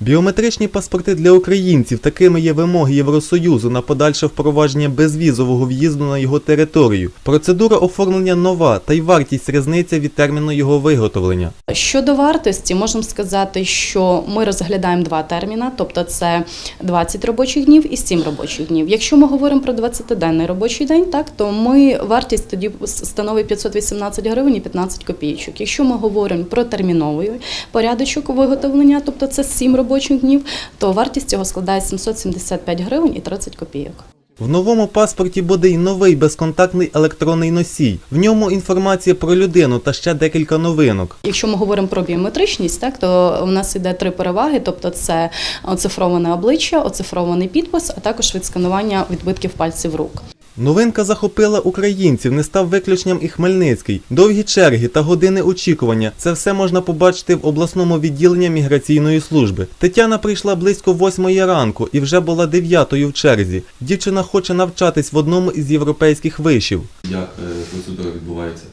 Біометричні паспорти для українців такими є вимоги Євросоюзу на подальше впровадження безвізового в'їзду на його територію. Процедура оформлення нова та й вартість різниця від терміну його виготовлення. Щодо вартості, можемо сказати, що ми розглядаємо два терміна, тобто це 20 робочих днів і 7 робочих днів. Якщо ми говоримо про 20-денний робочий день, так то ми вартість тоді становить 518 гривень і 15 копійочок. Якщо ми говоримо про терміновий порядочок виготовлення, тобто це 7 робочих днів, то вартість цього складає 775 гривень і 30 копійок. В новому паспорті буде й новий безконтактний електронний носій. В ньому інформація про людину та ще декілька новинок. Якщо ми говоримо про біометричність, так то у нас іде три переваги: тобто це оцифроване обличчя, оцифрований підпис, а також відсканування відбитків пальців рук. Новинка захопила українців, не став виключенням і Хмельницький. Довгі черги та години очікування. Це все можна побачити в обласному відділенні міграційної служби. Тетяна прийшла близько восьмої ранку і вже була дев'ятою в черзі. Дівчина хоче навчатись в одному із європейських вишів. Як е, процедура відбувається?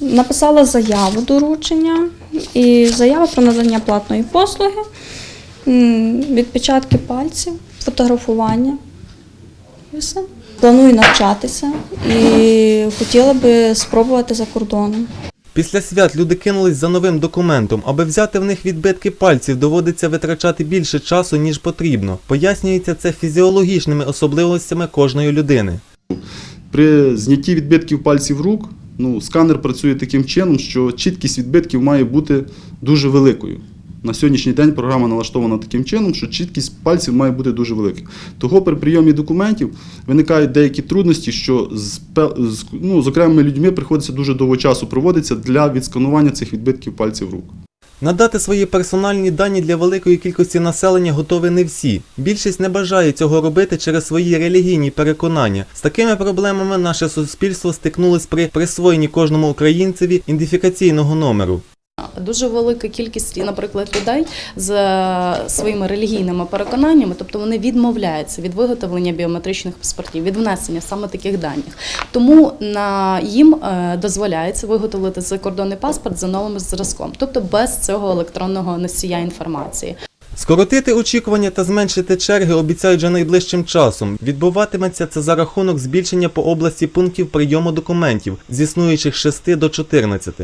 Написала заяву доручення і заява про надання платної послуги, відпечатки пальців, фотографування. І. Планую навчатися і хотіла би спробувати за кордоном. Після свят люди кинулись за новим документом. Аби взяти в них відбитки пальців, доводиться витрачати більше часу, ніж потрібно. Пояснюється це фізіологічними особливостями кожної людини. При знятті відбитків пальців рук ну, сканер працює таким чином, що чіткість відбитків має бути дуже великою. На сьогоднішній день програма налаштована таким чином, що чіткість пальців має бути дуже великою. Того при прийомі документів виникають деякі трудності, що з, ну, з окремими людьми приходиться дуже довго часу проводиться для відсканування цих відбитків пальців рук. Надати свої персональні дані для великої кількості населення готові не всі. Більшість не бажає цього робити через свої релігійні переконання. З такими проблемами наше суспільство стикнулось при присвоєнні кожному українцеві ідентифікаційного номеру. Дуже велика кількість, наприклад, людей з е, своїми релігійними переконаннями, тобто вони відмовляються від виготовлення біометричних паспортів, від внесення саме таких даних. Тому на їм е, дозволяється виготовити закордонний паспорт за новим зразком, тобто без цього електронного носія інформації. Скоротити очікування та зменшити черги обіцяють вже найближчим часом. Відбуватиметься це за рахунок збільшення по області пунктів прийому документів з існуючих 6 до 14.